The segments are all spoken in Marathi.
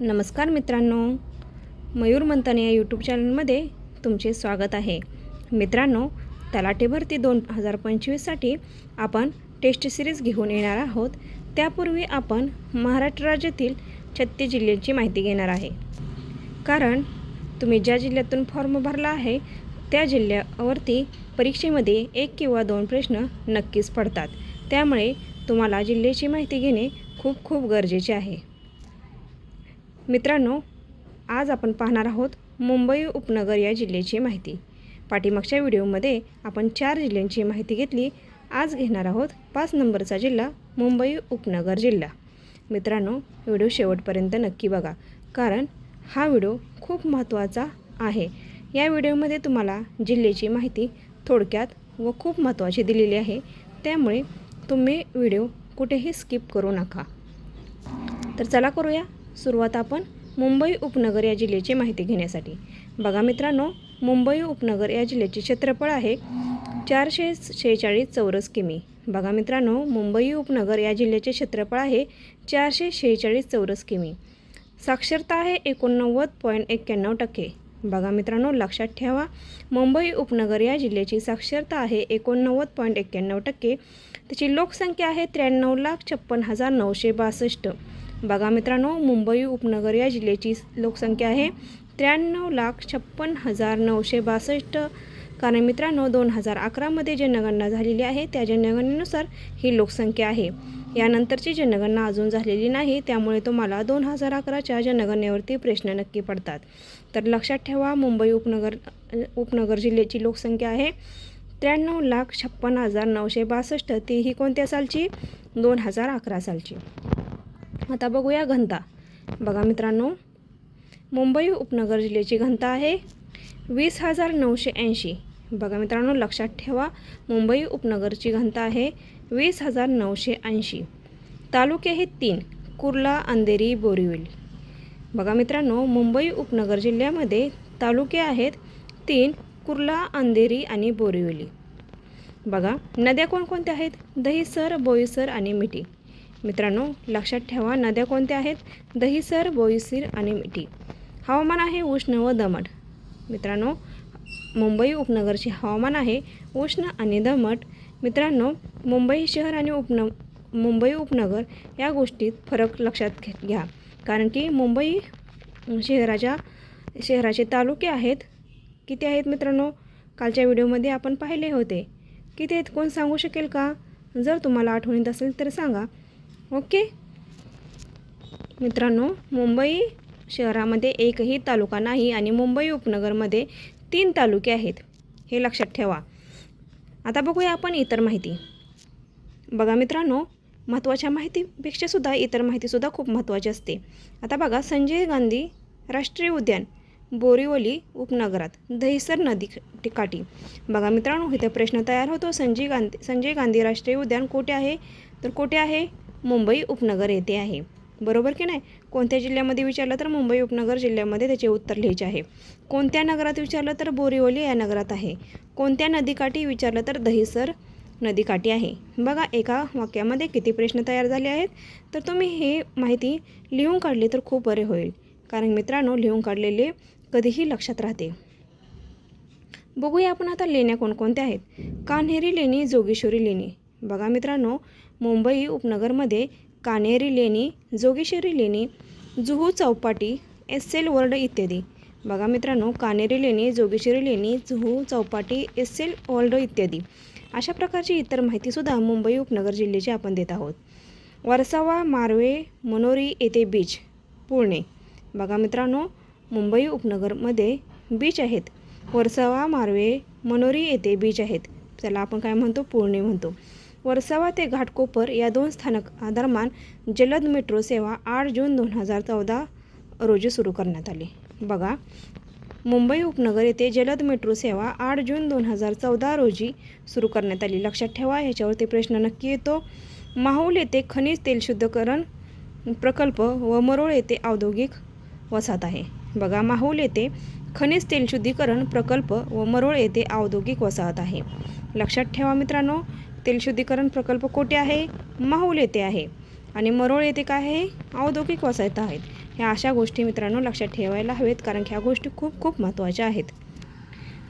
नमस्कार मित्रांनो. मयूर मंथन या यूट्यूब चॅनलमध्ये तुमचे स्वागत आहे. मित्रांनो तलाठी भरती दोन हजार पंचवीससाठी आपण टेस्ट सिरीज घेऊन येणार आहोत. त्यापूर्वी आपण महाराष्ट्र राज्यातील छत्तीस जिल्ह्यांची माहिती घेणार आहे. कारण तुम्ही ज्या जिल्ह्यातून फॉर्म भरला आहे त्या जिल्ह्यावरती परीक्षेमध्ये एक किंवा दोन प्रश्न नक्कीच पडतात. त्यामुळे तुम्हाला जिल्ह्याची माहिती घेणे खूप खूप गरजेचे आहे. मित्रांनो आज आपण पाहणार आहोत मुंबई उपनगर या जिल्ह्याची माहिती. पाठीमागच्या व्हिडिओमध्ये आपण चार जिल्ह्यांची माहिती घेतली. आज घेणार आहोत पाच नंबरचा जिल्हा मुंबई उपनगर जिल्हा. मित्रांनो व्हिडिओ शेवटपर्यंत नक्की बघा कारण हा व्हिडिओ खूप महत्त्वाचा आहे. या व्हिडिओमध्ये तुम्हाला जिल्ह्याची माहिती थोडक्यात व खूप महत्त्वाची दिलेली आहे. त्यामुळे तुम्ही व्हिडिओ कुठेही स्किप करू नका. तर चला करूया. सुरुवात आपण मुंबई उपनगर या जिल्ह्याची माहिती घेण्यासाठी. बघा मित्रांनो मुंबई उपनगर या जिल्ह्याचे क्षेत्रफळ आहे चारशे शेहेचाळीस चौरस किमी. बघा मित्रांनो मुंबई उपनगर या जिल्ह्याचे क्षेत्रफळ आहे चारशे शेहेचाळीस चौरस किमी. साक्षरता आहे एकोणनव्वद पॉईंट एक्क्याण्णव टक्के. बघा मित्रांनो लक्षात ठेवा मुंबई उपनगर या जिल्ह्याची साक्षरता आहे एकोणनव्वद पॉईंट एक्क्याण्णव टक्के. त्याची लोकसंख्या आहे त्र्याण्णव लाख छप्पन हजार नऊशे बासष्ट. बघा मित्रांनो मुंबई उपनगर या जिल्ह्याची लोकसंख्या आहे. त्र्याण्णव लाख छप्पन हजार नऊशे बासष्ट. कारण मित्रांनो दोन हजार अकरामध्ये जनगणना झालेली आहे त्या जनगणनेनुसार ही लोकसंख्या आहे. यानंतरची जनगणना अजून झालेली नाही त्यामुळे तुम्हाला दोन हजार अकराच्या जनगणनेवरती प्रश्न नक्की पडतात. तर लक्षात ठेवा मुंबई उपनगर उपनगर जिल्ह्याची लोकसंख्या आहे. त्र्याण्णव लाख छप्पन हजार नऊशे बासष्ट. ती ही कोणत्या सालची? दोन हजार अकरा सालची. आता बघूया घनता. बघा मित्रांनो मुंबई उपनगर जिल्ह्याची घनता आहे वीस हजार नऊशे ऐंशी. बघा मित्रांनो लक्षात ठेवा मुंबई उपनगरची घनता आहे वीस हजार नऊशे ऐंशी. तालुके हे तीन कुर्ला अंधेरी बोरिवली. बघा मित्रांनो मुंबई उपनगर जिल्ह्यामध्ये तालुके आहेत तीन कुर्ला अंधेरी आणि बोरिवली. बघा नद्या कोणकोणत्या आहेत? दहीसर बोईसर आणि मिठी. मित्रांनो लक्षात ठेवा नद्या कोणत्या आहेत? दहीसर बोईसर आणि मिठी. हवामान आहे उष्ण व दमट. मित्रांनो मुंबई उपनगरचे हवामान आहे उष्ण आणि दमट. मित्रांनो मुंबई शहर आणि उपन मुंबई उपनगर या गोष्टीत फरक लक्षात घे घ्या. कारण की मुंबई शहराच्या शहराचे तालुके आहेत. किती आहेत मित्रांनो? कालच्या व्हिडिओमध्ये आपण पाहिले होते. किती आहेत कोण सांगू शकेल का? जर तुम्हाला आठवणीत असेल तर सांगा. ओके. मित्रांनो मुंबई शहरामध्ये एकही तालुका नाही आणि मुंबई उपनगरमध्ये तीन तालुके आहेत. हे लक्षात ठेवा. आता बघूया आपण इतर माहिती. बघा मित्रांनो महत्त्वाच्या माहितीपेक्षासुद्धा इतर माहितीसुद्धा खूप महत्त्वाची असते. आता बघा संजय गांधी राष्ट्रीय उद्यान बोरिवली उपनगरात दहिसर नदी काठी. बघा मित्रांनो इथे प्रश्न तयार होतो. संजय गांधी संजय गांधी राष्ट्रीय उद्यान कुठे आहे? तर कुठे आहे? मुंबई उपनगर येथे आहे. बरोबर की नाही? कोणत्या जिल्ह्यामध्ये विचारलं तर मुंबई उपनगर जिल्ह्यामध्ये त्याचे उत्तर लिहायचे आहे. कोणत्या नगरात विचारलं तर बोरिवली या नगरात आहे. कोणत्या नदीकाठी विचारलं तर दहिसर नदीकाठी आहे. बघा एका वाक्यामध्ये किती प्रश्न तयार झाले आहेत. तर तुम्ही हे माहिती लिहून काढली तर खूप बरे होईल. कारण मित्रांनो लिहून काढलेले कधीही लक्षात राहते. बघूया आपण आता लेण्या कोणकोणत्या आहेत. कान्हेरी लेणी जोगेश्वरी लेणी. बघा मित्रांनो मुंबई उपनगरमध्ये कान्हेरी लेणी जोगेश्वरी लेणी Juhu Chowpatty S L world इत्यादी. बघा मित्रांनो कानेरी लेणी जोगेश्वरी लेणी Juhu Chowpatty S L world इत्यादी. अशा प्रकारची इतर माहितीसुद्धा मुंबई उपनगर जिल्ह्याची आपण देत आहोत. वरसावा मारवे मनोरी येथे बीच पुणे. बघा मित्रांनो मुंबई उपनगरमध्ये बीच आहेत. वरसावा मारवे मनोरी येथे बीच आहेत. त्याला आपण काय म्हणतो? पुणे म्हणतो. वर्सावा ते घाटकोपर या दोन स्थानकादरम्यान जलद मेट्रो सेवा आठ जून दोन हजार चौदा रोजी सुरू करण्यात आली. बघा मुंबई उपनगर येथे जलद मेट्रो सेवा आठ जून दोन हजार चौदा रोजी सुरू करण्यात आली. लक्षात ठेवा ह्याच्यावरती प्रश्न नक्की येतो. माहूल येथे खनिज तेल शुद्धकरण प्रकल्प व मरोळ येथे औद्योगिक वसाहत आहे. बघा माहूल येथे खनिज तेल शुद्धीकरण प्रकल्प व मरोळ येथे औद्योगिक वसाहत आहे. लक्षात ठेवा मित्रांनो तेलशुद्धीकरण प्रकल्प कोठे आहे? माहूल येथे आहे. आणि मरोळ येथे काय आहे? औद्योगिक वसाहत आहेत. ह्या अशा गोष्टी मित्रांनो लक्षात ठेवायला हवेत कारण की ह्या गोष्टी खूप खूप महत्त्वाच्या आहेत.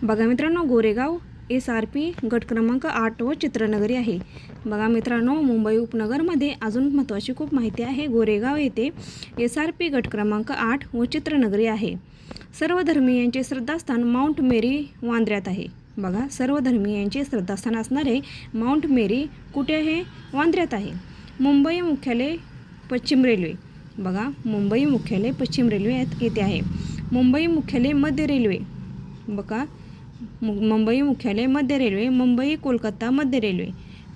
बघा मित्रांनो गोरेगाव एस आर पी गट क्रमांक आठ व चित्रनगरी आहे. बघा मित्रांनो मुंबई उपनगरमध्ये अजून महत्त्वाची खूप माहिती आहे. गोरेगाव येथे एस आर पी गट क्रमांक आठ व चित्रनगरी आहे. सर्व धर्मीयांचे श्रद्धास्थान माउंट मेरी वांद्र्यात आहे. बघा सर्व धर्मीयांचे श्रद्धास्थान असणारे माउंट मेरी कुठे आहे वांद्र्यात आहे? मुंबई मुख्यालय पश्चिम रेल्वे. बघा मुंबई मुख्यालय पश्चिम रेल्वे येथे आहे. मुंबई मुख्यालय मध्य रेल्वे. बघा मुंबई मुख्यालय मध्य रेल्वे मुंबई कोलकाता मध्य रेल्वे.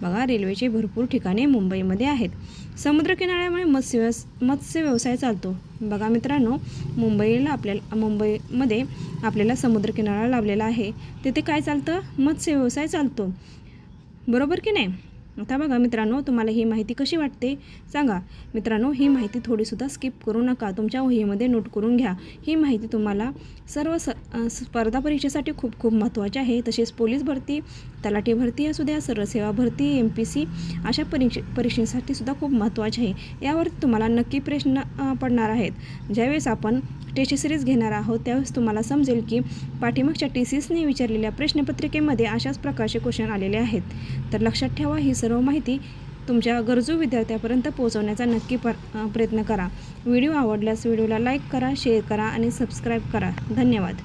बघा रेल्वेचे भरपूर ठिकाणे मुंबईमध्ये आहेत. समुद्रकिनाऱ्यामुळे मत्स्य मत्स्य व्यवसाय चालतो. बघा मित्रांनो मुंबईला आपल्याला मुंबईमध्ये आपल्याला समुद्रकिनारा लाभलेला आहे. तिथे काय चालतं? मत्स्य व्यवसाय चालतो. बरोबर की नाही? आता बघा मित्रांनो तुम्हाला ही माहिती कशी वाटते? सांगा. मित्रांनो ही माहिती थोडीसुद्धा स्किप करू नका. तुमच्या वहीमध्ये नोट करून घ्या. ही माहिती तुम्हाला सर्व स स्पर्धा परीक्षेसाठी खूप खूप महत्त्वाची आहे. तसेच पोलीस भरती तलाठी भरती असू द्या सर्वसेवा भरती एम पी सी अशा परीक्षे परीक्षेसाठी सुद्धा खूप महत्त्वाचे आहे. यावर तुम्हाला नक्की प्रश्न पडणार आहेत. ज्यावेळेस आपण टेस्ट सिरीज घेणार आहोत त्यावेळेस तुम्हाला समजेल की पाठीमागच्या टी सीसने विचारलेल्या प्रश्नपत्रिकेमध्ये अशाच प्रकारचे क्वेश्चन आलेले आहेत. तर लक्षात ठेवा ही सर्व माहिती तुमच्या गरजू विद्यार्थ्यापर्यंत पोहोचवण्याचा नक्की पर प्रयत्न करा. व्हिडिओ आवडल्यास व्हिडिओला लाईक करा शेअर करा आणि सबस्क्राईब करा. धन्यवाद.